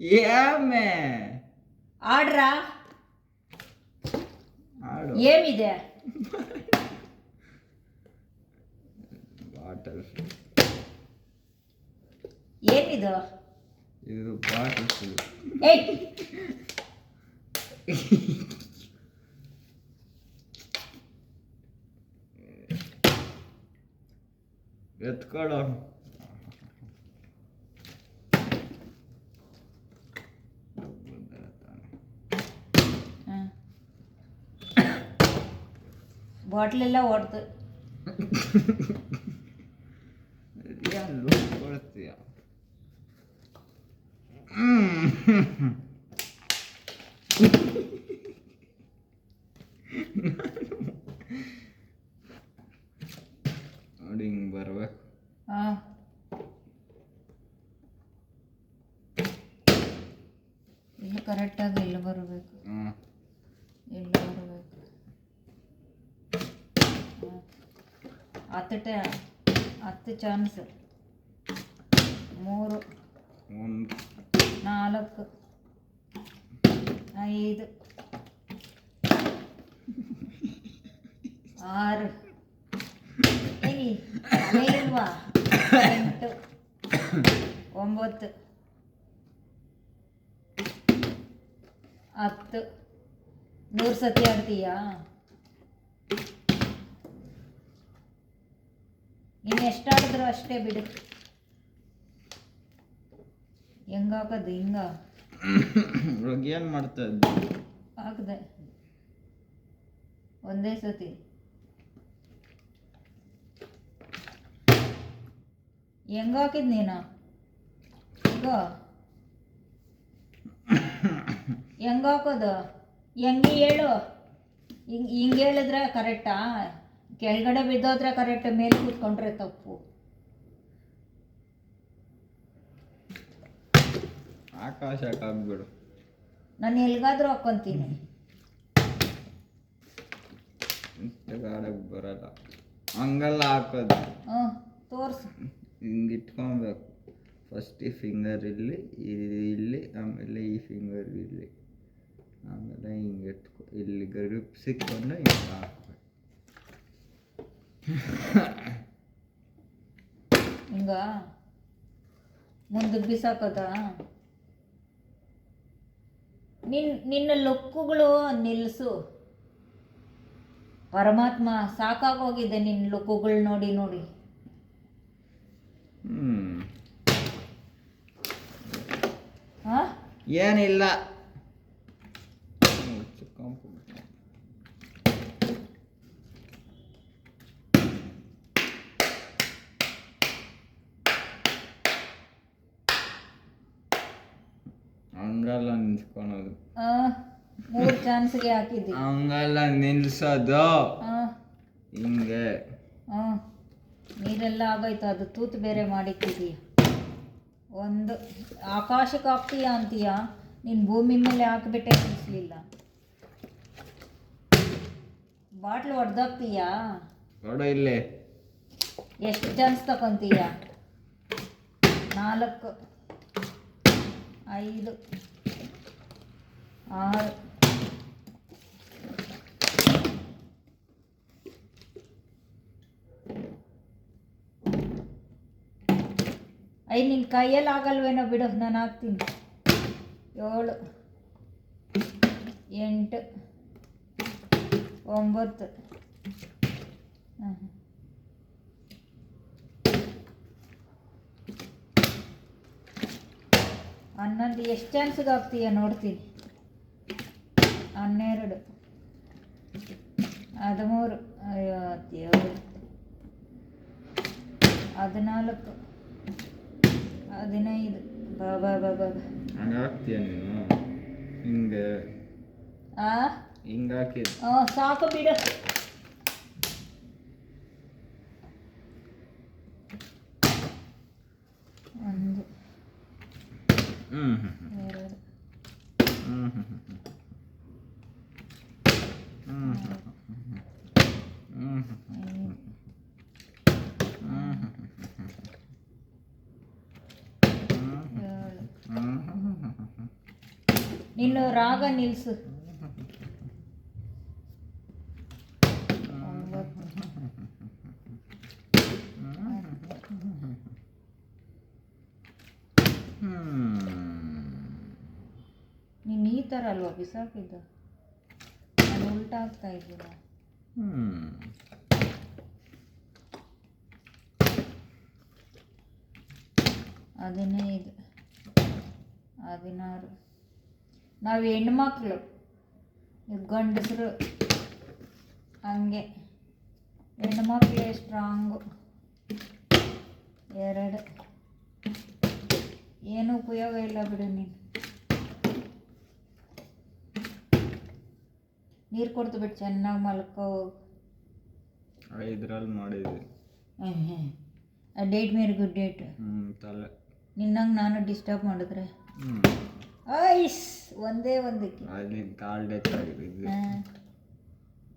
ఏమే ఆడరా ఆడు ఏమిదే వాటర్ ಏನಿದು ಇದು ವಾಟರ್ ಫುಲ್ ಎತ್ಕೊಳ್ಳೋ ಬಾಟ್ಲೆಲ್ಲ ಹೊಡ್ದು ಏನು ಲೂಸ್ ಕೊಡ್ತೀಯ ನೋಡಿ ಹಿಂಗೆ ಬರ್ಬೇಕು ಹಾಂ ಇಲ್ಲಿ ಕರೆಕ್ಟಾಗಿ ಇಲ್ಲಿ ಬರಬೇಕು ಹ್ಞೂ ಇಲ್ಲಿ ಬರಬೇಕು ಹತ್ತು ಟ ಹತ್ತು ಚಾನ್ಸ್ ಮೂರು ಒಂದು ನಾಲ್ಕು ಐದು ಆರು ಏಯ್, ಏನಿಲ್ವಾ ಎಂಟು ಒಂಬತ್ತು ಹತ್ತು ನೂರು ಸತಿ ಆಡ್ತೀಯಾ ಇನ್ನೆಷ್ಟು ಆಡಿದ್ರು ಅಷ್ಟೇ ಬಿಡು. ಹೆಂಗಾಗೋದು ಹಿಂಗ? ಇವಾಗ ಏನು ಮಾಡ್ತಾ ಇದ್ದೆ? ಆಗದೆ. ಒಂದೇ ಸತಿ. ಹೆಂಗಾಕಿದ್ ನೀನು? ಈಗ ಹೆಂಗಾಕೋದು ಹೆಂಗೆ ಹೇಳು? ಹಿಂಗೆ ಹಿಂಗೆ ಹೇಳಿದ್ರೆ ಕರೆಕ್ಟಾ? ಕೆಳಗಡೆ ಬಿದ್ದೋದ್ರೆ ಕರೆಕ್ಟ್ ಮೇಲೆ ಕೂತ್ಕೊಂಡ್ರೆ ತಪ್ಪು. ಆಕಾಶ ಹಾಕ್ಬಿಡು ನಾನು ಎಲ್ಗಾದ್ರೂ ಹಾಕ್ಕೊಂತೀನಿ ಆಡಕ್ಕೆ ಬರಲ್ಲ. ಹಂಗಲ್ಲ ಹಾಕೋದು. ಹಾಂ ತೋರಿಸು. ಹಿಂಗೆ ಇಟ್ಕೊಬೇಕು. ಫಸ್ಟ್ ಈ ಫಿಂಗರ್ ಇಲ್ಲಿ ಇಲ್ಲಿ ಆಮೇಲೆ ಈ ಫಿಂಗರ್ ಇಲ್ಲಿ. ಆಮೇಲೆ ಹಿಂಗೆ ಇಟ್ಕೊ ಇಲ್ಲಿ ಗ್ರಿಪ್ ಸಿಕ್ಕೊಂಡು ಹಿಂಗೆ ಹಾಕ್ಬೇಕು. ಹಿಂಗ ಮುಂದೆ ಬಿಸಾಕದ. ನಿನ್ ನಿನ್ನ ಲುಕ್ಕುಗಳು ನಿಲ್ಲಿಸು ಪರಮಾತ್ಮ ಸಾಕಾಗೋಗಿದೆ ನಿನ್ನ ಲುಕ್ಕುಗಳು ನೋಡಿ ನೋಡಿ. ಏನಿಲ್ಲ. ನಿಂತ್ಕೊಳೋದು ಆ, ಮೂರು ಚಾನ್ಸ್ಗೆ ಹಾಕಿದ್ದಿ. ಹಂಗಲ್ಲ ನಿಲ್ಸೋದು. ಹಿಂಗೆ. ನೀರೆಲ್ಲ ಆಗೋಯ್ತು ಅದು ತೂತು ಬೇರೆ ಮಾಡಿಟ್ಟಿದೀಯ ಒಂದು ಆಕಾಶಕ್ಕೆ ಹಾಕ್ತೀಯ ಅಂತೀಯ? ನೀನು ಭೂಮಿ ಮೇಲೆ ಹಾಕಿಬಿಟ್ಟೆ ನಿಲ್ಲಿಸ್ಲಿಲ್ಲ ಬಾಟ್ಲು ಹೊಡೆದಾಕ್ತೀಯ ನೋಡು ಇಲ್ಲಿ. ಎಷ್ಟು ಚಾನ್ಸ್ ತಗೊಂತೀಯ ನಾಲ್ಕು ಐದು. ಆರು. ಐ ನಿನ್ನ ಕೈಯಲ್ಲಿ ಆಗಲ್ವೇನೋ ಬಿಡು, ನಾನು ಹಾಕ್ತೀನಿ. ಏಳು, ಎಂಟು, ಒಂಬತ್ತು. ಹಾಂ ಹನ್ನೊಂದು. ಎಷ್ಟು ಚಾನ್ಸ್ಗೆ ಹಾಕ್ತೀಯ ನೋಡ್ತೀನಿ. ಹನ್ನೆರಡು. ಹದಿಮೂರು ಐವತ್ತೇಳು ಹದಿನಾಲ್ಕು ಹದಿನೈದು. ಬಾಬಾ ಬಾಬಾ ಬಾ ಬಾ ಬಾ. ಹಂಗೆ ಹಾಕ್ತೀಯ ನೀನು? ಹಿಂಗೆ. ಆ? ಹಿಂಗೆ ಹಾಕಿದ್ ಹ್ಞೂ ಸಾಕು ಬಿಡು. ಒಂದು. ಹ್ಞೂ ಹ್ಞೂ ಎರಡು ಹ್ಞೂ ಹ್ಞೂ ಹ್ಞೂ ಹ್ಞೂ ಹ್ಞೂ ಹ್ಞೂ ಐದು ಹ್ಞೂ ಏಳು ನಿನ್ನ ರಾಗ ನಿಲ್ಸು. ನೀನು ಈ ಥರ ಅಲ್ವಾ ಬಿಸಾಕಿದ್ದು ನಾನು ಉಲ್ಟಾ ಆಗ್ತಾ ಇದ್ದೀರಾ ಹದಿನೈದು ಹದಿನಾರು. ನಾವು ಹೆಣ್ಮಕ್ಳು. ಗಂಡಸರು. ಹಂಗೆ. ಹೆಣ್ಮಕ್ಳೇ ಸ್ಟ್ರಾಂಗು ಎರಡು. ಏನು ಉಪಯೋಗ ಇಲ್ಲ ಬಿಡು ನೀನು. ನೀರು ಕೊಡ್ತು ಬಿಟ್ಟು ಚೆನ್ನಾಗಿ ಮಲ್ಕೋ. ಐದರಲ್ಲಿ ಮಾಡಿದ್ವಿ. ಡೇಟ್ ಮೇರೆ ಗುಡ್ ಡೇಟ್ ಹ್ಞೂ ತಲೆ. ನಿನ್ನಂಗೆ ನಾನು ಡಿಸ್ಟರ್ಬ್ ಮಾಡಿದ್ರೆ? ಐಸ್ ಒಂದೇ ಒಂದಕ್ಕೆ.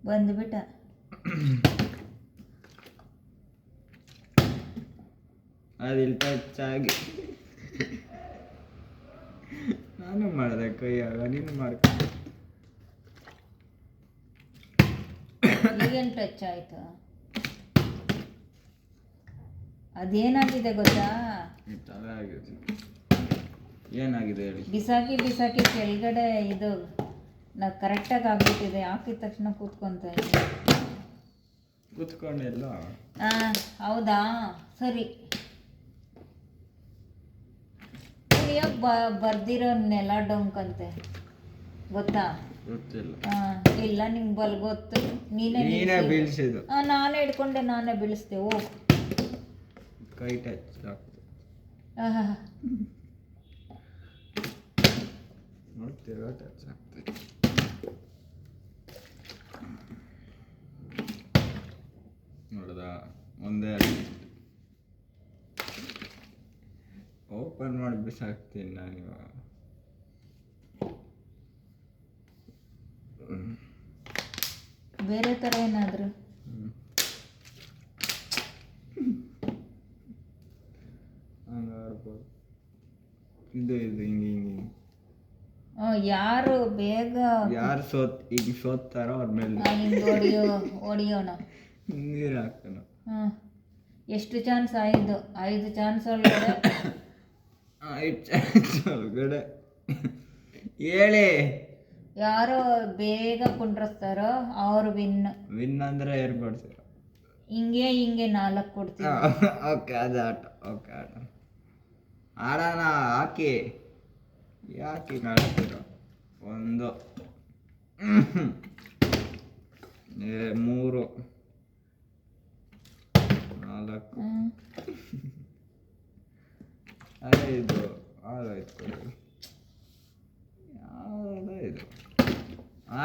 ಬಂದ್ಬಿಟ್ಟ ಅದಿಲ್ಲಿ ಟಚ್ ಆಗಿ ನಾನು ಮಾಡಿದೆ ಕೈಯಾಗ ನೀನು ಮಾಡ್ಕೊಂಡು ಈಗೇನು ಟಚ್ ಆಯ್ತು ಅದೇನಾಗಿದೆ ಗೊತ್ತಾ? ಏನಾಗಿದೆ ಹೇಳಿ? ಬಿಸಾಕಿ ಬಿಸಾಕಿ ಕೆಳಗಡೆ ಇದು ನಾ ಕರೆಕ್ಟಾಗಿ ಆಗ್ಬಿಟ್ಟಿದೆ. ಹಾಕಿದ ತಕ್ಷಣ ಕೂತ್ಕೊಂತ ಕೂತ್ಕೊಂಡಿಲ್ಲ ಹಾಂ ಹೌದಾ? ಸರಿ. ಕುಣಿಯೋಕೆ ಬ ಬರ್ದಿರೋ ನೆಲ ಡೊಂಕಂತೆ? ಗೊತ್ತಾ? ಗೊತ್ತಿಲ್ಲ. ಇಲ್ಲ ನಿಂಗೆ ಬಲ್ ಗೊತ್ತು ನೀನೇ ನೀನೇ. ಬೀಳ್ಸಿದ್ದು. ನಾನೇ ಹಿಡ್ಕೊಂಡೆ ನಾನೇ ಬೀಳಿಸ್ದೆ. ಹೋಗು ಕೈ ಟಚ್ ಆಗ್ತದೆ. ನೋಡ್ತೀರಾ ಟಚ್ ಆಗ್ತದೆ ನೋಡ್ದ ಒಂದೇ ಓಪನ್ ಮಾಡಿ ಬಿಸಾಕ್ತೀನಿ ನಾನು ಇವಾಗ. ಬೇರೆ ಥರ ಏನಾದರೂ ಆಡ್ಬೋದು ಇದು ಇದು ಹಿಂಗೆ ಹಿಂಗೆ ಯಾರು ಬೇಗ ಯಾರು ಸೋತ್ ಈಗ ಸೋತ್ತಾರೋ ಅವ್ರ ಮೇಲೆ. ಹಿಂಗೆ ಹೊಡಿಯೋ ಹೊಡಿಯೋಣ ನೀರು ಹಾಕ್ತಾನ ಹಾಂ. ಎಷ್ಟು ಚಾನ್ಸ್ ಐದು? ಐದು ಚಾನ್ಸ್ ಒಳಗಡೆ? ಒಳಗಡೆ. ಹೇಳಿ. ಯಾರು ಬೇಗ ಕುಂಡ್ರಸ್ತಾರೋ ಅವ್ರು ವಿನ್ ವಿನ್ ಅಂದ್ರೆ ಏರ್ ಕೊಡ್ತೀರ? ಹಿಂಗೆ ಹಿಂಗೆ ನಾಲ್ಕು ಕೊಡ್ತೀವಿ. ಓಕೆ ಅದು ಆಟ ಓಕೆ ಆಟ. ಆಡೋಣ ಹಾಕಿ ಯಾಕೆ ಆಡ್ತೀರ ಒಂದು. ಮೂರು. ನಾಲ್ಕು. ಐದು ಆರಾಯ್ತು ಯಾವ್ದು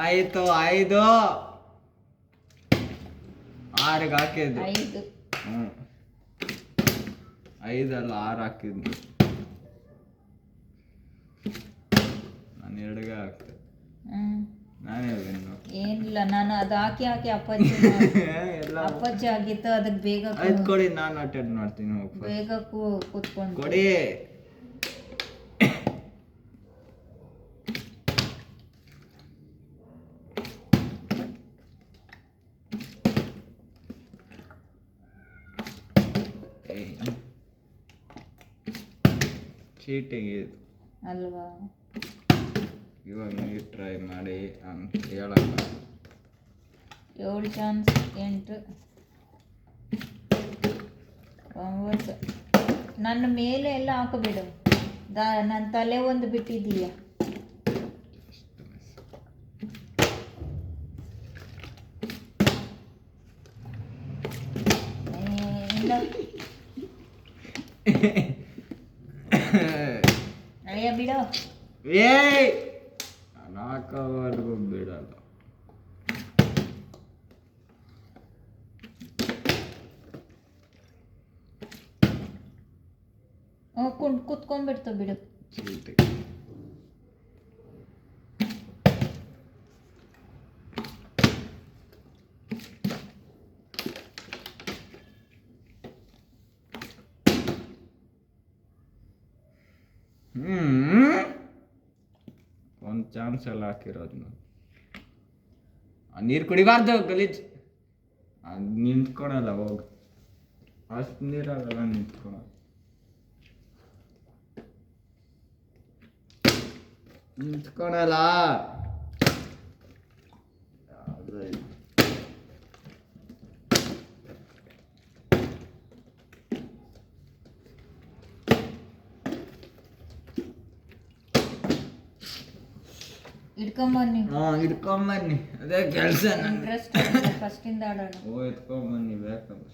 ಆಯಿತು ಐದು. ಆರಿಗೆ ಹಾಕಿದ್ದು. ಹ್ಞೂ ಐದಲ್ಲ ಆರು ಹಾಕಿದ್ದು ನಾನು ಎರಡಿಗೆ ಆಗ್ತದೆ ನಾನೇ ಏನಿಲ್ಲ ನಾನು ಅದು ಹಾಕಿ ಹಾಕಿ ಅಪ್ಪಾಜಿ ಎಲ್ಲ ಅಪಾಜಿ ಆಗಿತ್ತು ಅದಕ್ಕೆ ಬೇಗ ಆಯ್ತು ಕೊಡಿ. ನಾನು ಅಟೆಂಡ್ ಮಾಡ್ತೀನಿ ಹೋಗಿ ಬೇಗ ಕೂತ್ಕೊಂಡು. ಕೊಡಿ. ಚೀಟಿಂಗ್ ಇದು. ಅಲ್ವಾ? ಇವಾಗ ನೀವು ಟ್ರೈ ಮಾಡಿ ಅಂತ ಹೇಳಲ್ಲ ಏಳು ಚಾನ್ಸ್ ಎಂಟು. ಒಂಬತ್ತು. ನನ್ನ ಮೇಲೆ ಎಲ್ಲ ಹಾಕಬೇಡು. ದಾ ನನ್ನ ತಲೆ ಒಂದು ಬಿಟ್ಟಿದ್ದೀಯ? ಏ, ಅಯ್ಯ ಬಿಡು. ಏಯ್! ನಾಲ್ಕವರೆಗೂ ಬಿಡಲ್ಲ ಹ್ಞೂ ಕುಂಡ್ ಕುತ್ಕೊಂಡ್ಬಿಡ್ತು ಬಿಡು ಎಲ್ಲ ಹಾಕಿರೋದು ನೀರು ಕುಡಿಬಾರ್ದು ಗಲೀಜ್. ಅದು ನಿಂತ್ಕೊಳಲ್ಲ ಹೋಗಿ. ಅಷ್ಟು ನೀರಾಗಲ್ಲ ನಿಂತ್ಕೊಳಲ್ಲ. ನಿಂತ್ಕೊಳಲ್ಲ. ಇಟ್ಕೊಂಬನ್ನಿ ಹಾ ಇಟ್ಕೊಂಬನ್ನಿ ಅದೇ ಕೆಲಸ ಇಂಟ್ರೆಸ್ಟ್ ಫಸ್ಟಿಂದ ಆಡೋಣ. ಓ ಎತ್ಕೊಂಬನ್ನಿ ಬೇಕಂದ್ರೆ.